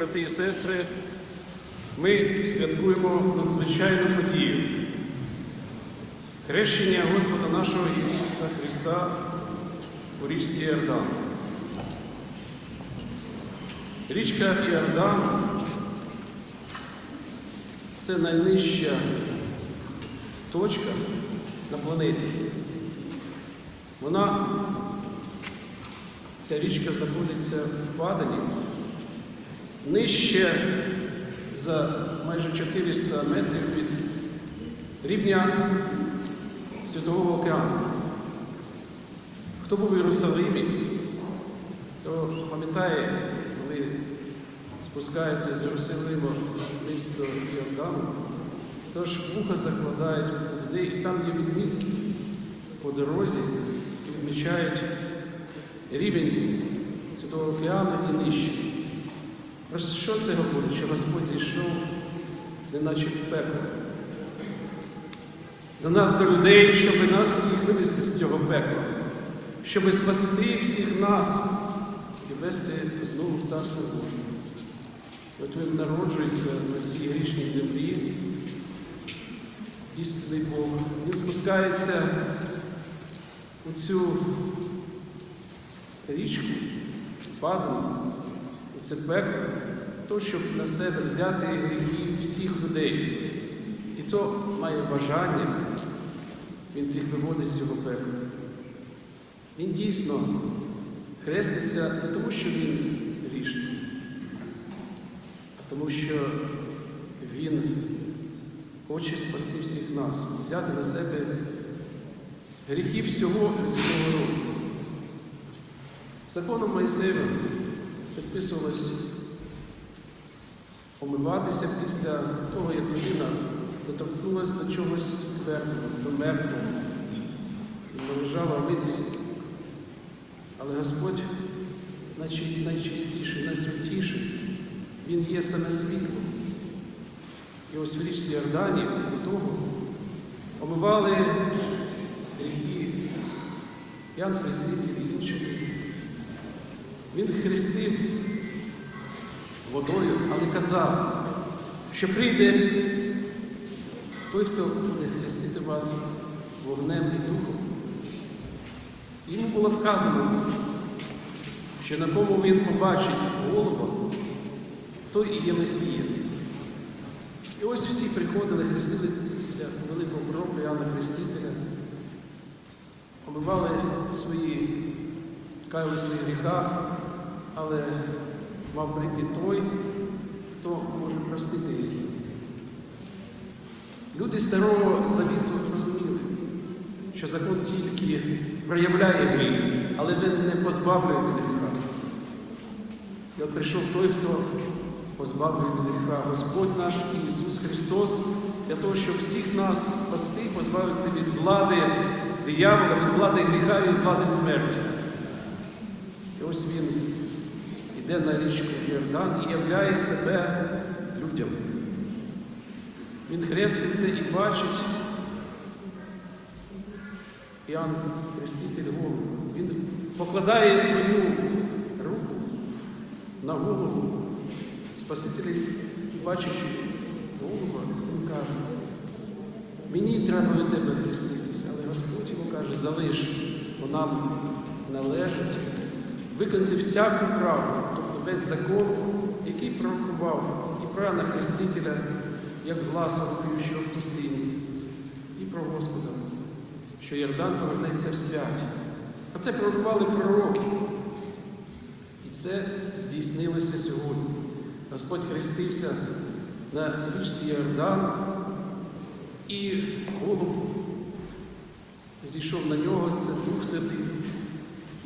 брати і сестри, ми святкуємо надзвичайну подію. Хрещення Господа нашого Ісуса Христа у річці Іордан. Річка Іордан це найнижча точка на планеті. Вона, ця річка знаходиться в Падані, нижче за майже 400 метрів від рівня Світового океану. Хто був в Єрусалимі, то пам'ятає, коли спускається з Єрусалиму в місто Йордану, тож вуха закладають у людей, і там є відмітки по дорозі, які відмічають рівень Святого океану і нижче. Що це говорить? Що Господь зійшов, неначе в пекло. До нас, до людей, щоб нас всіх вивести з цього пекла, щоб спасти всіх нас і вести знову в Царство Боже. От він народжується на цій грішній землі, істинний Бог. Він спускається у цю річку, падану, це пекло, то, щоб на себе взяти гріхи всіх людей. І то має бажання, він тих виводить з цього пекла. Він дійсно хреститься не тому, що він грішний, а тому, що він хоче спасти всіх нас, взяти на себе гріхи всього людського роду. Законом Моїсеєва підписувалось омиватися після того, як людина доторкнулася до чогось скверного, до мертвого, належала митися. Але Господь найчистіший, найсвятіший, Він є саме світло. І ось в річці Йордані до того омивали гріхи Ян Хреститель і інші. Він хрестив водою, але казав, що прийде той, хто буде хрестити вас вогнем і духом. Йому було вказано, що на кому він побачить голуба, той і є Месія. І ось всі приходили, хрестили після великого пророка Іоанна Хрестителя, омивали свої, каяли в своїх гріхах, але мав прийти той, хто може простити гріхи. Люди Старого Завіту розуміли, що закон тільки проявляє гріх, але він не позбавлює від гріха. І от прийшов той, хто позбавлює від гріха Господь наш Ісус Христос, для того, щоб всіх нас спасти, позбавити від влади диявола, від влади гріха і від влади смерті. І ось він йде на річку Йордан і являє себе людям. Він хреститься і бачить Іоанн Хреститель голову. Він покладає свою руку на голову Спасителя, бачачи голуба, він каже, мені треба від тебе хреститися, але Господь йому каже, залиш, бо нам належить виконати всяку правду, весь закон, який пророкував і Іоанна Хрестителя, як гласа воюючого в пустині, і про Господа, що Йордан повернеться вспять. А це пророкували пророки. І це здійснилося сьогодні. Господь хрестився на річці Йордан, і голуб зійшов на нього, це Дух Святий.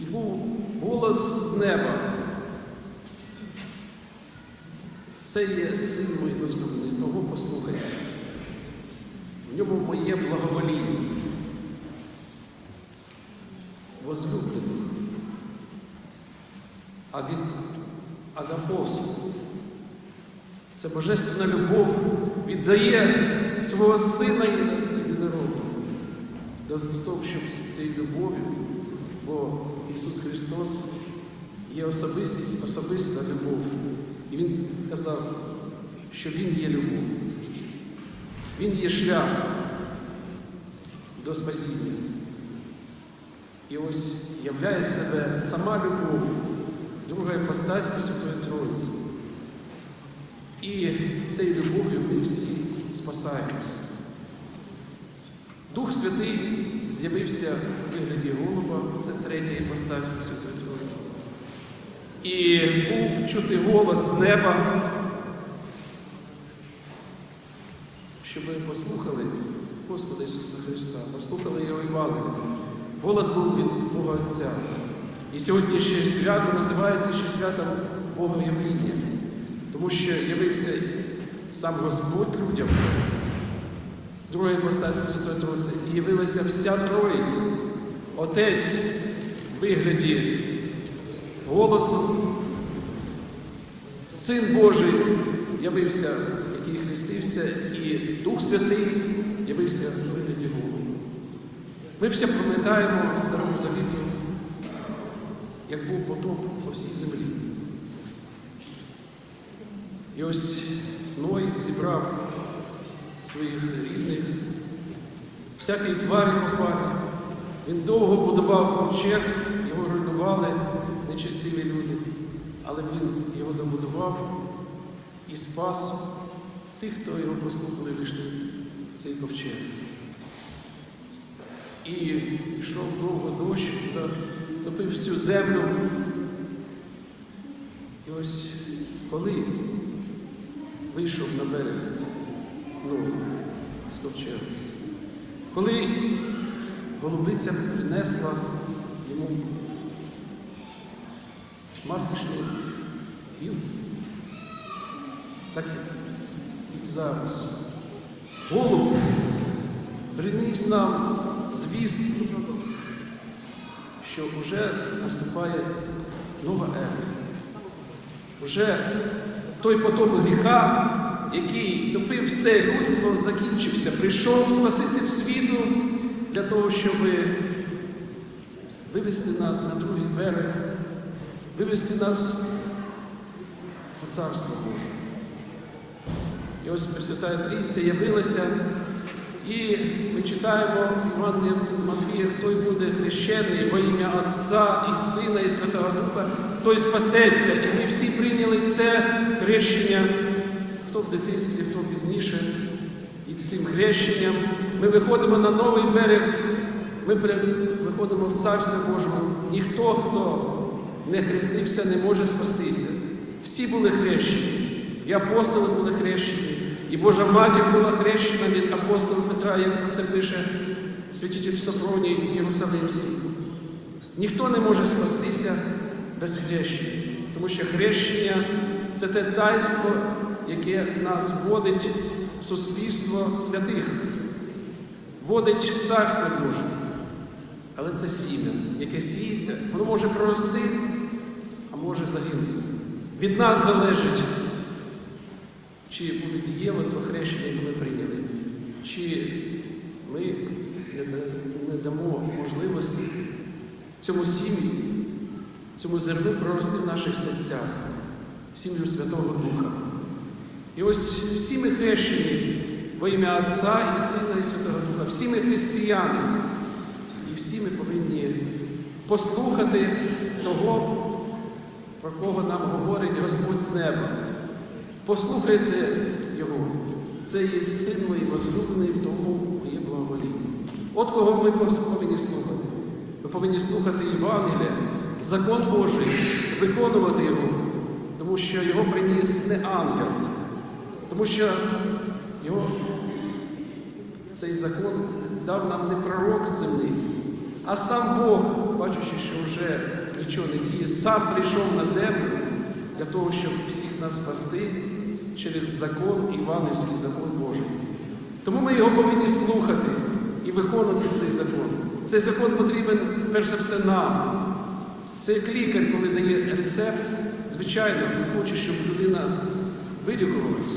І був голос з неба. Це є син мій возлюблений, того послухайте. В ньому моє благовоління. Возлюблений. Агапос. Це божественна любов віддає свого сина єдинородного. Для того, щоб з цією любов'ю, бо Ісус Христос є особистість, особиста любов. І Він казав, що Він є любов. Він є шлях до спасіння. І ось являє себе сама любов, друга іпостась Пресвятої Троїці. І цією любов'ю ми всі спасаємося. Дух Святий з'явився у вигляді голуба, це третя іпостась Пресвятої Троїці. І був чути голос з неба, щоб ви послухали Господа Ісуса Христа, послухали Його Івангелія. Голос був від Бога Отця. І сьогоднішнє свято називається ще святом Богоявління, тому що явився сам Господь людям, друга іпостась Святої Троїці, і явилася вся Троїця, Отець в вигляді голосу, Син Божий явився, який хрестився, і Дух Святий явився в вигляді Голубу. Ми всі пам'ятаємо Старому Завіту, як був потоп по всій землі. І ось Ной зібрав своїх рідних, всякої тварі попали. Він довго будував ковчег, його руйнували нечистиві люди, але він його добудував і спас тих, хто його послухали, вийшли в цей ковчег. І йшов довго дощ, затопив всю землю. І ось коли вийшов на берег ну, з ковчега, коли голубиця принесла йому масличну гілку, так і зараз. Голуб приніс нам звістку, що вже наступає нова ера. Уже той потоп гріха, який топив все людство, закінчився. Прийшов Спаситель світу для того, щоб вивести нас на другий берег, вивести нас у Царство Боже. І ось Пресвятая Трійця явилася, і ми читаємо Іван Матвія, хто буде хрещений во ім'я Отця і Сина, і Святого Духа, той спасеться. І ми всі прийняли це хрещення, хто в дитинстві, хто пізніше. І цим хрещенням ми виходимо на новий берег, ми виходимо в Царство Божому. Ніхто, хто не хрестився, не може спастися. Всі були хрещені. І апостоли були хрещені, і Божа матір була хрещена від апостола Петра, як це пише святитель Софроній Єрусалимський. Ніхто не може спастися без хрещення, тому що хрещення це те таїнство, яке нас вводить в суспільство святих, вводить в Царство Боже. Але це сім'я, яке сіється, воно може прорости, а може загинути. Від нас залежить, чи буде дієво то хрещення, яке ми прийняли, чи ми не дамо можливості цьому сім'ї, цьому зерну прорости в наших серцях, сім'ю Святого Духа. І ось всі ми хрещені во ім'я Отця і Сина, і Святого Духа, всі ми християни, і всі ми повинні послухати того, про кого нам говорить Господь з неба. Послухайте Його. Це є син мій возлюблений, в тому моє благовоління. От кого ми повинні слухати. Ми повинні слухати Євангелія, закон Божий, виконувати його, тому що його приніс не ангел, тому що його, цей закон дав нам не пророк земний, а сам Бог, бачучи, що вже нічого не діє, сам прийшов на землю для того, щоб всіх нас спасти через закон, Іванівський закон Божий. Тому ми його повинні слухати і виконувати цей закон. Цей закон потрібен, перш за все, нам. Це як лікар, коли дає рецепт, звичайно, він хоче, щоб людина вилікувалася.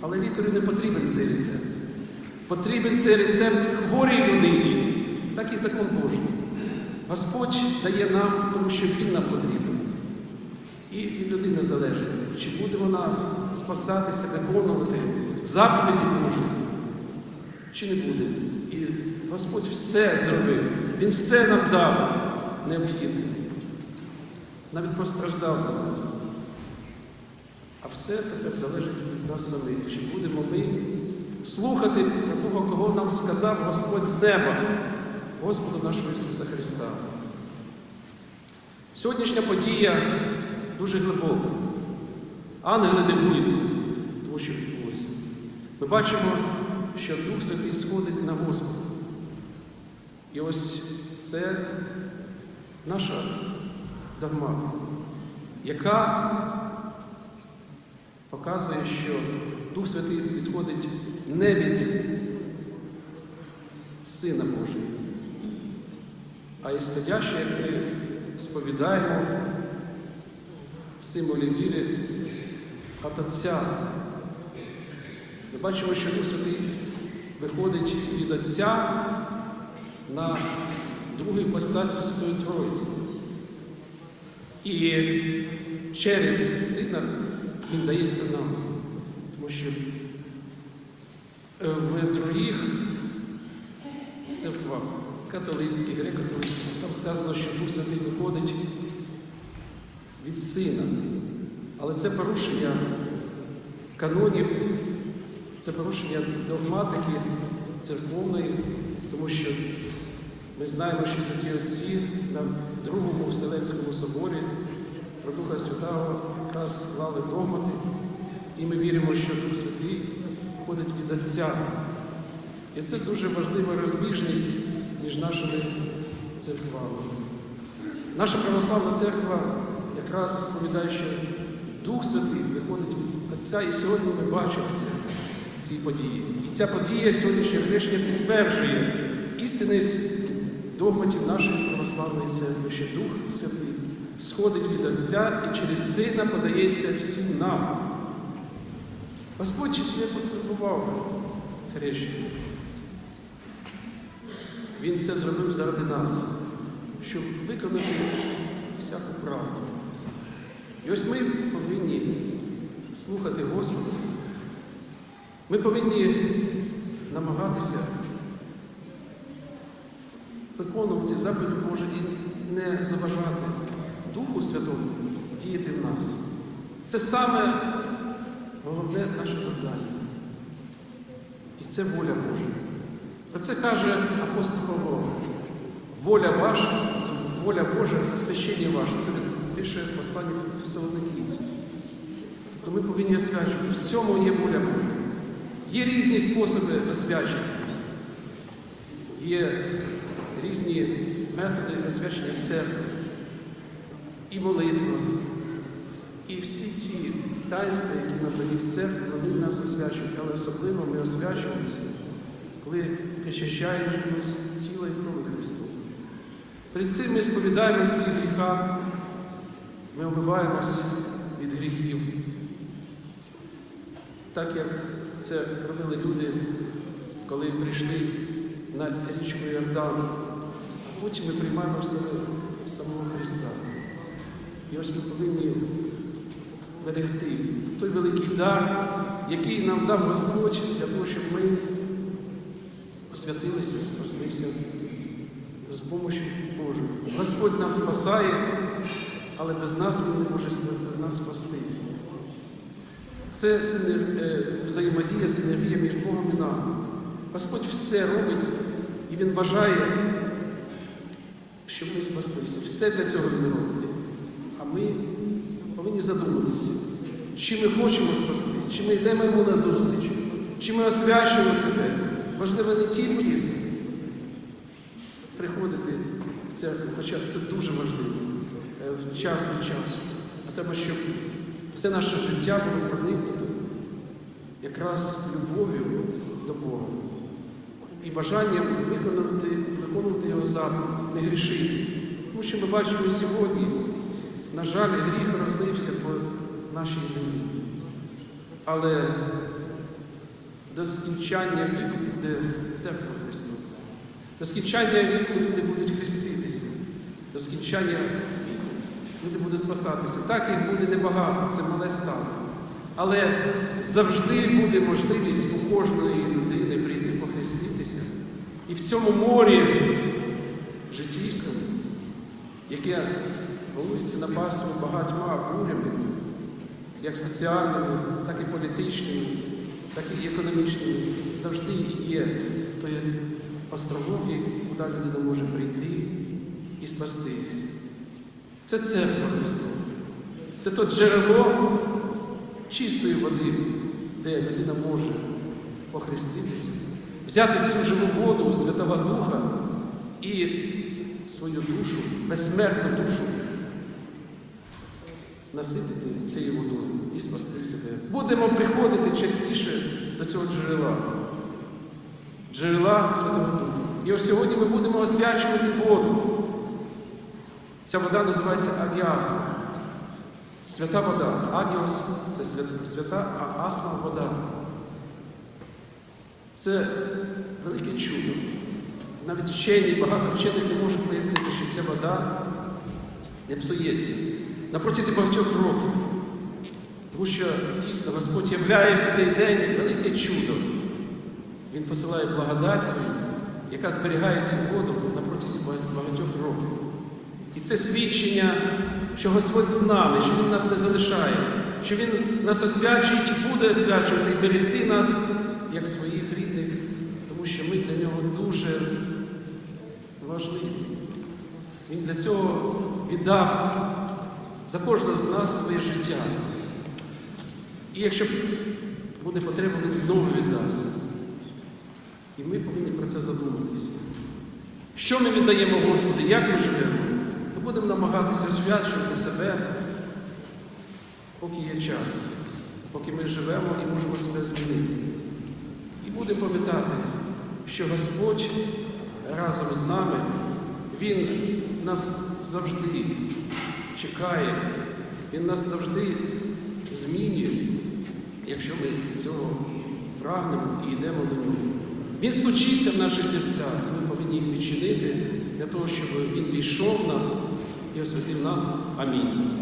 Але лікарю не потрібен цей рецепт. Потрібен цей рецепт хворій людині. Так і закон Божий. Господь дає нам, тому що Він нам потрібен. І від людини залежить. чи буде вона спасатися, виконувати заповіді Божі, чи не буде. І Господь все зробив, Він все нам дав необхідне. Навіть постраждав для нас. А все тепер залежить від нас самих. Чи будемо ми слухати того, кого нам сказав Господь з неба, Господа нашого Ісуса Христа. Сьогоднішня подія дуже глибока. Ангели дивуються, тому що відбулося. Ми бачимо, що Дух Святий сходить на Господа. І ось це наша догмата, яка показує, що Дух Святий відходить не від Сина Божого, а ісходяще, як ми сповідаємо в символі віри от Отця. Ми бачимо, що Дух Святий виходить від Отця на другий постать Святої Троїці. І через Сина Він дається нам. Тому що е, в других церквах, католицьких, греко-католицьких, там сказано, що Дух Святий виходить від Сина. Але це порушення канонів, це порушення догматики церковної, тому що ми знаємо, що святі Отці на Другому Вселенському соборі про Духа Святого якраз склали догмати, і ми віримо, що Дух Святий входить від Отця. І це дуже важлива розбіжність між нашими церквами. Наша православна церква якраз сповідає, що Дух Святий виходить від Отця, і сьогодні ми бачимо це в події. І ця подія сьогоднішнє хрещення підтверджує істинність догматів нашої православної церкви, що Дух Святий сходить від Отця і через Сина подається всім нам. Господь не потребував хрещення. Він це зробив заради нас, щоб виконати всяку правду. І ось ми повинні слухати Господа. Ми повинні намагатися виконувати заповіді Божі і не заважати Духу Святому діяти в нас. Це саме головне наше завдання. І це воля Божа. Про це каже апостол Павло. Воля ваша, воля Божа, освящення ваше. Це пише в посланні Фесалоникійців. То ми повинні освячувати. В цьому є воля Божа. Є різні способи освячення. Є різні методи освячення в церкві. І молитва, і всі ті таїнства, які надані в церкві, вони нас освячують, але особливо ми освячуємося, коли причащаємо тіла і крови Христу. Перед цим ми сповідаємо свої гріха, ми омиваємось від гріхів, так як це робили люди, коли прийшли на річку Йордан, а потім ми приймаємо в себе самого Христа. І ось ми повинні берегти той великий дар, який нам дав Господь для того, щоб ми освятилися, спаслися з допомогою Божою. Господь нас спасає, але без нас Він не може нас спасти. Це е, взаємодія, синергія між Богом і нами. Господь все робить, і Він бажає, щоб ми спаслися. Все для цього Він робить. А ми повинні задуматися, чи ми хочемо спастись, чи ми йдемо йому на зустріч, чи ми освячуємо себе. Важливо не тільки приходити в церкву, хоча це дуже важливо е, в час від часу, а треба, щоб все наше життя було проникнуто якраз любов'ю до Бога і бажанням виконувати, виконувати його заповідь, не грішити. Тому що ми бачимо сьогодні, на жаль, гріх розлився по нашій землі. Але до скінчання віку буде церква Христова. До скінчання віку люди будуть хреститися. До скінчання віку люди будуть спасатися. Так їх буде небагато, це мале стало. Але завжди буде можливість у кожної людини прийти похреститися. І в цьому морі життівському, яке волнується на багатьма бурями, як соціальними, так і політичними, так і економічними, завжди є той островок, куди людина може прийти і спастись. Це церква Христова. Це то джерело чистої води, де людина може похреститися, взяти цю живу воду Святого Духа і свою душу, безсмертну душу, наситити цією водою і спасти себе. Будемо приходити частіше до цього джерела, джерела Святого Духа. І ось сьогодні ми будемо освячувати воду. Ця вода називається агіасма. Свята вода. Агіос це свята, а асма вода. Це велике чудо. Навіть вчені, багато вчених не можуть пояснити, що ця вода не псується на протязі багатьох років. Тому що дійсно Господь являє в цей день велике чудо. Він посилає благодать свою, яка зберігає цю воду на протязі багатьох років. І це свідчення, що Господь з нами, що Він нас не залишає, що Він нас освячує і буде освячувати, і берегти нас як своїх рідних, тому що ми для нього дуже важливі. Він для цього віддав за кожного з нас своє життя. І якщо буде потреба, він знову віддасть. І ми повинні про це задуматись. Що ми віддаємо Господу, як ми живемо? Ми будемо намагатися освячувати себе, поки є час, поки ми живемо і можемо себе змінити. І будемо пам'ятати, що Господь разом з нами, Він нас завжди чекає, Він нас завжди змінює, якщо ми цього прагнемо і йдемо до нього. Він стучиться в наші серця, і ми повинні їх відчинити для того, щоб він війшов в нас і освятив нас. Амінь.